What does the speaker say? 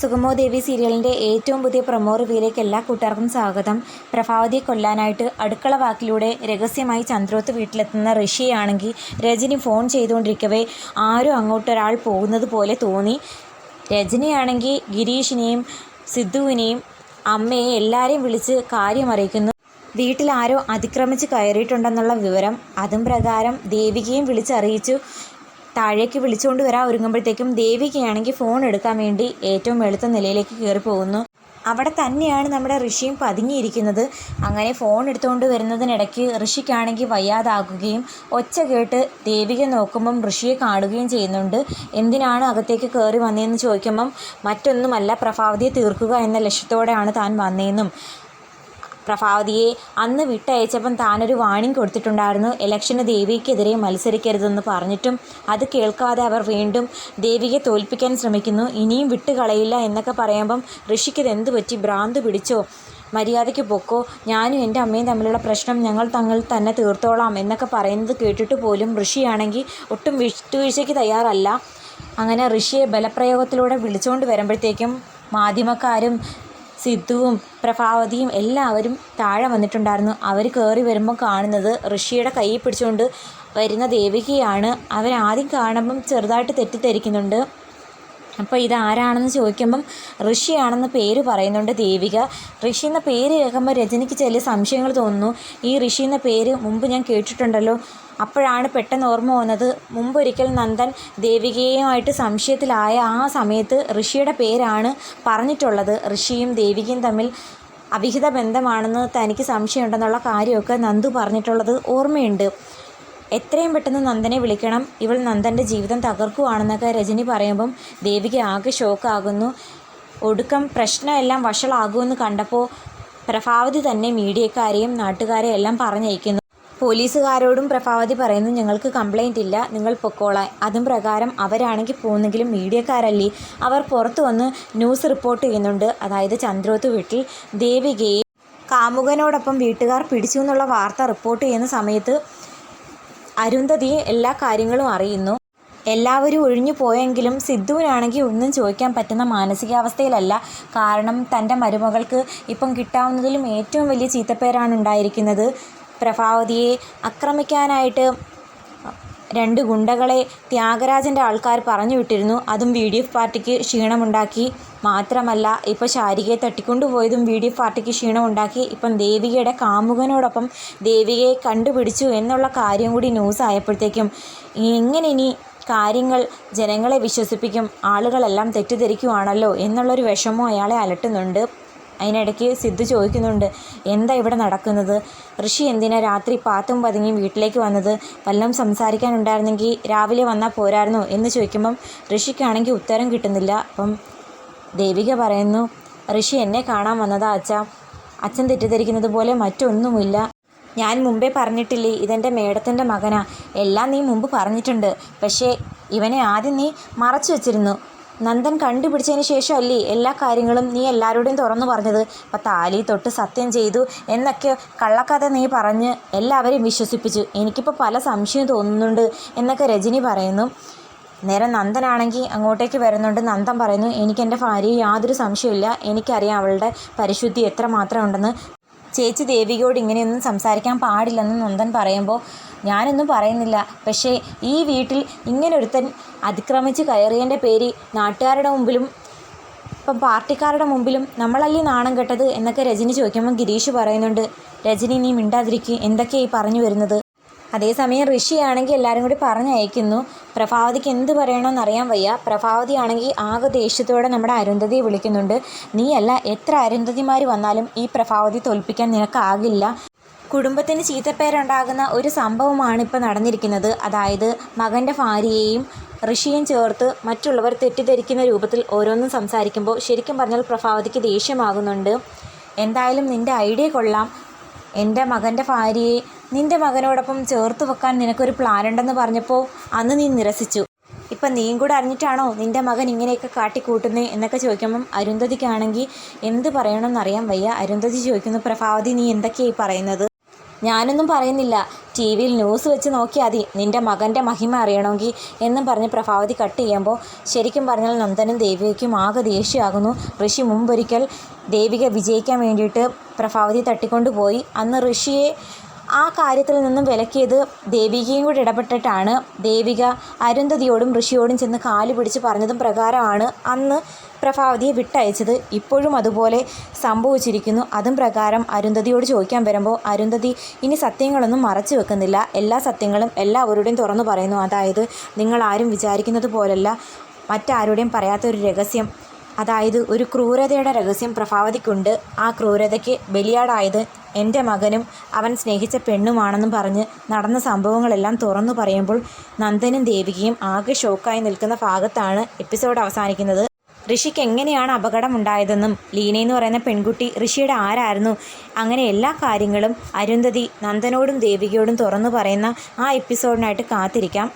സുഗമോ ദേവി സീരിയലിന്റെ ഏറ്റവും പുതിയ പ്രൊമോ റിവ്യൂയിലേക്ക് എല്ലാ കൂട്ടുകാർക്കും സ്വാഗതം. പ്രഭാവതിയെ കൊല്ലാനായിട്ട് അടുക്കള വാക്കിലൂടെ രഹസ്യമായി ചന്ദ്രോത്ത് വീട്ടിലെത്തുന്ന ഋഷിയാണെങ്കിൽ രജനി ഫോൺ ചെയ്തുകൊണ്ടിരിക്കവേ ആരും അങ്ങോട്ടൊരാൾ പോകുന്നത് പോലെ തോന്നി. രജനിയാണെങ്കിൽ ഗിരീഷിനെയും സിദ്ധുവിനെയും അമ്മയെ എല്ലാവരെയും വിളിച്ച് കാര്യമറിയിക്കുന്നു വീട്ടിൽ ആരോ അതിക്രമിച്ച് കയറിയിട്ടുണ്ടെന്നുള്ള വിവരം അതും പ്രകാരം ദേവികയും വിളിച്ചറിയിച്ചു. താഴേക്ക് വിളിച്ചുകൊണ്ട് വരാൻ ഒരുങ്ങുമ്പോഴത്തേക്കും ദേവികയാണെങ്കിൽ ഫോൺ എടുക്കാൻ വേണ്ടി ഏറ്റവും വെളുത്ത നിലയിലേക്ക് കയറി പോകുന്നു. അവിടെ തന്നെയാണ് നമ്മുടെ ഋഷിയും പതുങ്ങിയിരിക്കുന്നത്. അങ്ങനെ ഫോൺ എടുത്തുകൊണ്ട് വരുന്നതിനിടയ്ക്ക് ഋഷിക്കാണെങ്കിൽ വയ്യാതാകുകയും ഒച്ച കേട്ട് ദേവിക നോക്കുമ്പം ഋഷിയെ കാണുകയും ചെയ്യുന്നുണ്ട്. എന്തിനാണ് അകത്തേക്ക് കയറി വന്നതെന്ന് ചോദിക്കുമ്പം മറ്റൊന്നുമല്ല പ്രഭാവതിയെ തീർക്കുക എന്ന ലക്ഷ്യത്തോടെയാണ് താൻ വന്നതെന്നും പ്രഭാവതിയെ അന്ന് വിട്ടയച്ചപ്പം താനൊരു വാണിംഗ് കൊടുത്തിട്ടുണ്ടായിരുന്നു. ഇലക്ഷന് ദേവിക്കെതിരെ മത്സരിക്കരുതെന്ന് പറഞ്ഞിട്ടും അത് കേൾക്കാതെ അവർ വീണ്ടും ദേവിയെ തോൽപ്പിക്കാൻ ശ്രമിക്കുന്നു. ഇനിയും വിട്ടുകളയില്ല എന്നൊക്കെ പറയുമ്പം ഋഷിക്ക് എന്ത് പറ്റി? ഭ്രാന്ത് പിടിച്ചോ? മര്യാദയ്ക്ക് പൊക്കോ? ഞാനും എന്റെ അമ്മയും തമ്മിലുള്ള പ്രശ്നം ഞങ്ങൾ തങ്ങൾ തന്നെ തീർത്തോളാം എന്നൊക്കെ പറയുന്നത് കേട്ടിട്ട് പോലും ഋഷിയാണെങ്കിൽ ഒട്ടും വിട്ടുവീഴ്ചയ്ക്ക് തയ്യാറല്ല. അങ്ങനെ ഋഷിയെ ബലപ്രയോഗത്തിലൂടെ വിളിച്ചുകൊണ്ട് വരുമ്പോഴത്തേക്കും മാധ്യമക്കാരും സിദ്ധുവും പ്രഭാവതിയും എല്ലാവരും താഴെ വന്നിട്ടുണ്ടായിരുന്നു. അവർ കയറി വരുമ്പോൾ കാണുന്നത് ഋഷിയുടെ കൈ പിടിച്ചുകൊണ്ട് വരുന്ന ദേവികയാണ്. അവരാദ്യം കാണുമ്പം ചെറുതായിട്ട് തെറ്റിദ്ധരിക്കുന്നുണ്ട്. അപ്പോൾ ഇതാരാണെന്ന് ചോദിക്കുമ്പം ഋഷിയാണെന്ന് പേര് പറയുന്നുണ്ട് ദേവിക. ഋഷി എന്ന പേര് കേൾക്കുമ്പോൾ രജനിക്ക് ചില സംശയങ്ങൾ തോന്നുന്നു. ഈ ഋഷി എന്ന പേര് മുമ്പ് ഞാൻ കേട്ടിട്ടുണ്ടല്ലോ. അപ്പോഴാണ് പെട്ടെന്ന് ഓർമ്മ വന്നത്. മുമ്പൊരിക്കൽ നന്ദൻ ദേവികയുമായിട്ട് സംശയത്തിലായ ആ സമയത്ത് ഋഷിയുടെ പേരാണ് പറഞ്ഞിട്ടുള്ളത്. ഋഷിയും ദേവികയും തമ്മിൽ അവിഹിത ബന്ധമാണെന്ന് തനിക്ക് സംശയമുണ്ടെന്നുള്ള കാര്യമൊക്കെ നന്ദു പറഞ്ഞിട്ടുള്ളത് ഓർമ്മയുണ്ട്. എത്രയും പെട്ടെന്ന് നന്ദനെ വിളിക്കണം. ഇവൾ നന്ദന്റെ ജീവിതം തകർക്കുവാണെന്നൊക്കെ രജനി പറയുമ്പം ദേവിക്ക് ആകെ ഷോക്കാകുന്നു. ഒടുക്കം പ്രശ്നമെല്ലാം വഷളാകുമെന്ന് കണ്ടപ്പോൾ പ്രഭാവതി തന്നെ മീഡിയക്കാരെയും നാട്ടുകാരെയും എല്ലാം പറഞ്ഞയക്കുന്നു. പോലീസുകാരോടും പ്രഭാവതി പറയുന്നു ഞങ്ങൾക്ക് കംപ്ലൈന്റ് ഇല്ല നിങ്ങൾ പൊക്കോളാൻ. അതും പ്രകാരം അവരാണെങ്കിൽ പോകുന്നെങ്കിലും മീഡിയക്കാരല്ലേ. അവർ പുറത്തു വന്ന് ന്യൂസ് റിപ്പോർട്ട് ചെയ്യുന്നുണ്ട്. അതായത് ചന്ദ്രോത്ത് വീട്ടിൽ ദേവികയെ കാമുകനോടൊപ്പം വീട്ടുകാർ പിടിച്ചു എന്നുള്ള വാർത്ത റിപ്പോർട്ട് ചെയ്യുന്ന സമയത്ത് അരുന്ധതി എല്ലാ കാര്യങ്ങളും അറിയുന്നു. എല്ലാവരും ഒഴിഞ്ഞു പോയെങ്കിലും സിദ്ധുവിനാണെങ്കിൽ ഒന്നും ചോദിക്കാൻ പറ്റുന്ന മാനസികാവസ്ഥയിലല്ല. കാരണം തന്റെ മരുമകൾക്ക് ഇപ്പം കിട്ടാവുന്നതിലും ഏറ്റവും വലിയ ചീത്തപ്പേരാണ് ഉണ്ടായിരിക്കുന്നത്. പ്രഭാവതിയെ ആക്രമിക്കാനായിട്ട് രണ്ട് ഗുണ്ടകളെ ത്യാഗരാജന്റെ ആൾക്കാർ പറഞ്ഞു വിട്ടിരുന്നു. അതും വി ഡി എഫ് പാർട്ടിക്ക് ക്ഷീണമുണ്ടാക്കി. മാത്രമല്ല ഇപ്പോൾ ശാരികയെ തട്ടിക്കൊണ്ടുപോയതും വി ഡി എഫ് പാർട്ടിക്ക് ക്ഷീണമുണ്ടാക്കി. ഇപ്പം ദേവികയുടെ കാമുകനോടൊപ്പം ദേവികയെ കണ്ടുപിടിച്ചു എന്നുള്ള കാര്യം കൂടി ന്യൂസ് ആയപ്പോഴത്തേക്കും എങ്ങനെ ഇനി കാര്യങ്ങൾ ജനങ്ങളെ വിശ്വസിപ്പിക്കും? ആളുകളെല്ലാം തെറ്റിദ്ധരിക്കുവാണല്ലോ? എന്നുള്ളൊരു വിഷമം അയാളെ അലട്ടുന്നുണ്ട്. അതിനിടയ്ക്ക് സിദ്ധു ചോദിക്കുന്നുണ്ട് എന്താ ഇവിടെ നടക്കുന്നത്? ഋഷി എന്തിനാ രാത്രി പാത്തും പതുങ്ങിയും വീട്ടിലേക്ക് വന്നത്? വല്ലതും സംസാരിക്കാനുണ്ടായിരുന്നെങ്കിൽ രാവിലെ വന്നാൽ പോരായിരുന്നു? എന്ന് ചോദിക്കുമ്പം ഋഷിക്കാണെങ്കിൽ ഉത്തരം കിട്ടുന്നില്ല. അപ്പം ദേവിക പറയുന്നു ഋഷി എന്നെ കാണാൻ വന്നതാ അച്ഛ. അച്ഛൻ തെറ്റിദ്ധരിക്കുന്നത് പോലെ മറ്റൊന്നുമില്ല. ഞാൻ മുമ്പേ പറഞ്ഞിട്ടില്ലേ ഇതെന്റെ മേഡത്തിന്റെ മകനാ. എല്ലാം നീ മുമ്പ് പറഞ്ഞിട്ടുണ്ട്. പക്ഷേ ഇവനെ ആദ്യം നീ മറച്ചു വെച്ചിരുന്നു. നന്ദൻ കണ്ടുപിടിച്ചതിന് ശേഷമല്ലേ എല്ലാ കാര്യങ്ങളും നീ എല്ലാവരോടും തുറന്നു പറഞ്ഞത്? അപ്പം താലി തൊട്ട് സത്യം ചെയ്തു എന്നൊക്കെ കള്ളക്കഥ നീ പറഞ്ഞ് എല്ലാവരെയും വിശ്വസിപ്പിച്ചു. എനിക്കിപ്പോൾ പല സംശയം തോന്നുന്നുണ്ട് എന്നൊക്കെ രജനി പറയുന്നു. നേരെ നന്ദനാണെങ്കിൽ അങ്ങോട്ടേക്ക് വരുന്നുണ്ട്. നന്ദൻ പറയുന്നു എനിക്ക് എന്റെ യാതൊരു സംശയമില്ല എനിക്കറിയാം അവളുടെ പരിശുദ്ധി എത്രമാത്രം ഉണ്ടെന്ന്. ചേച്ചി ദേവികയോട് ഇങ്ങനെയൊന്നും സംസാരിക്കാൻ പാടില്ലെന്ന് നന്ദൻ പറയുമ്പോൾ ഞാനൊന്നും പറയുന്നില്ല. പക്ഷേ ഈ വീട്ടിൽ ഇങ്ങനൊരുത്തൻ അതിക്രമിച്ച് കയറിയതിന്റെ പേര് നാട്ടുകാരുടെ മുമ്പിലും ഇപ്പം പാർട്ടിക്കാരുടെ മുമ്പിലും നമ്മളല്ലേ നാണം കെട്ടത് എന്നൊക്കെ രജനി ചോദിക്കുമ്പോൾ ഗിരീഷ് പറയുന്നുണ്ട്. രജനി നീ മിണ്ടാതിരിക്കുക എന്തൊക്കെയായി പറഞ്ഞു വരുന്നത്? അതേസമയം ഋഷിയാണെങ്കിൽ എല്ലാവരും കൂടി പറഞ്ഞയക്കുന്നു പ്രഭാവതിക്ക് എന്ത് പറയണമെന്ന് അറിയാൻ വയ്യ. പ്രഭാവതി ആണെങ്കിൽ ആകെ ദേഷ്യത്തോടെ നമ്മുടെ അരുന്ധതിയെ വിളിക്കുന്നുണ്ട്. നീയല്ല എത്ര അരുന്ധതിമാർ വന്നാലും ഈ പ്രഭാവതി തോൽപ്പിക്കാൻ നിനക്കാകില്ല. കുടുംബത്തിന് ചീത്തപ്പേരുണ്ടാകുന്ന ഒരു സംഭവമാണ് ഇപ്പോൾ നടന്നിരിക്കുന്നത്. അതായത് മകന്റെ ഭാര്യയെയും ഋഷിയും ചേർത്ത് മറ്റുള്ളവർ തെറ്റിദ്ധരിക്കുന്ന രൂപത്തിൽ ഓരോന്നും സംസാരിക്കുമ്പോൾ ശരിക്കും പറഞ്ഞാൽ പ്രഭാവതിക്ക് ദേഷ്യമാകുന്നുണ്ട്. എന്തായാലും നിന്റെ ഐഡിയ കൊള്ളാം. എന്റെ മകന്റെ ഭാര്യയെ നിന്റെ മകനോടൊപ്പം ചേർത്ത് വെക്കാൻ നിനക്കൊരു പ്ലാൻ ഉണ്ടെന്ന് പറഞ്ഞപ്പോൾ അന്ന് നീ നിരസിച്ചു. ഇപ്പം നീയും കൂടെ അറിഞ്ഞിട്ടാണോ നിന്റെ മകൻ ഇങ്ങനെയൊക്കെ കാട്ടിക്കൂട്ടുന്നത് എന്നൊക്കെ ചോദിക്കുമ്പം അരുന്ധതിക്കാണെങ്കിൽ എന്ത് പറയണമെന്നറിയാൻ വയ്യ. അരുന്ധതി ചോദിക്കുന്നു പ്രഭാവതി നീ എന്തൊക്കെയായി പറയുന്നത്? ഞാനൊന്നും പറയുന്നില്ല. ടി വിയിൽ ന്യൂസ് വെച്ച് നോക്കിയാൽ മതി. നിന്റെ മകന്റെ മഹിമ അറിയണമെങ്കിൽ എന്നും പറഞ്ഞ് പ്രഭാവതി കട്ട് ചെയ്യുമ്പോൾ ശരിക്കും പറഞ്ഞാൽ നന്ദനും ദേവികയ്ക്കും ആകെ ദേഷ്യമാകുന്നു. ഋഷി മുമ്പൊരിക്കൽ ദേവിക വിജയിക്കാൻ വേണ്ടിയിട്ട് പ്രഭാവതി തട്ടിക്കൊണ്ടുപോയി. അന്ന് ഋഷിയെ ആ കാര്യത്തിൽ നിന്നും വിലക്കിയത് ദേവികയും കൂടി ഇടപെട്ടിട്ടാണ്. ദേവിക അരുന്ധതിയോടും ഋഷിയോടും ചെന്ന് കാൽ പിടിച്ച് പറഞ്ഞതും പ്രകാരമാണ് അന്ന് പ്രഭാവതിയെ വിട്ടയച്ചത്. ഇപ്പോഴും അതുപോലെ സംഭവിച്ചിരിക്കുന്നു. അതും പ്രകാരം അരുന്ധതിയോട് ചോദിക്കാൻ വരുമ്പോൾ അരുന്ധതി ഇനി സത്യങ്ങളൊന്നും മറച്ചു വെക്കുന്നില്ല. എല്ലാ സത്യങ്ങളും എല്ലാവരുടെയും തുറന്നു പറയുന്നു. അതായത് നിങ്ങൾ ആരും വിചാരിക്കുന്നത് പോലല്ല. മറ്റാരുടെയും പറയാത്തൊരു രഹസ്യം അതായത് ഒരു ക്രൂരതയുടെ രഹസ്യം പ്രഭാവതിക്കുണ്ട്. ആ ക്രൂരതയ്ക്ക് ബലിയാടായത് എന്റെ മകനും അവൻ സ്നേഹിച്ച പെണ്ണുമാണെന്നും പറഞ്ഞ് നടന്ന സംഭവങ്ങളെല്ലാം തുറന്നു പറയുമ്പോൾ നന്ദനും ദേവികയും ആകെ ഷോക്കായി നിൽക്കുന്ന ഭാഗത്താണ് എപ്പിസോഡ് അവസാനിക്കുന്നത്. ഋഷിക്ക് എങ്ങനെയാണ് അപകടമുണ്ടായതെന്നും ലീന എന്ന് പറയുന്ന പെൺകുട്ടി ഋഷിയുടെ ആരായിരുന്നു? അങ്ങനെ എല്ലാ കാര്യങ്ങളും അരുന്ധതി നന്ദനോടും ദേവികയോടും തുറന്നു പറയുന്ന ആ എപ്പിസോഡിനായിട്ട് കാത്തിരിക്കാം.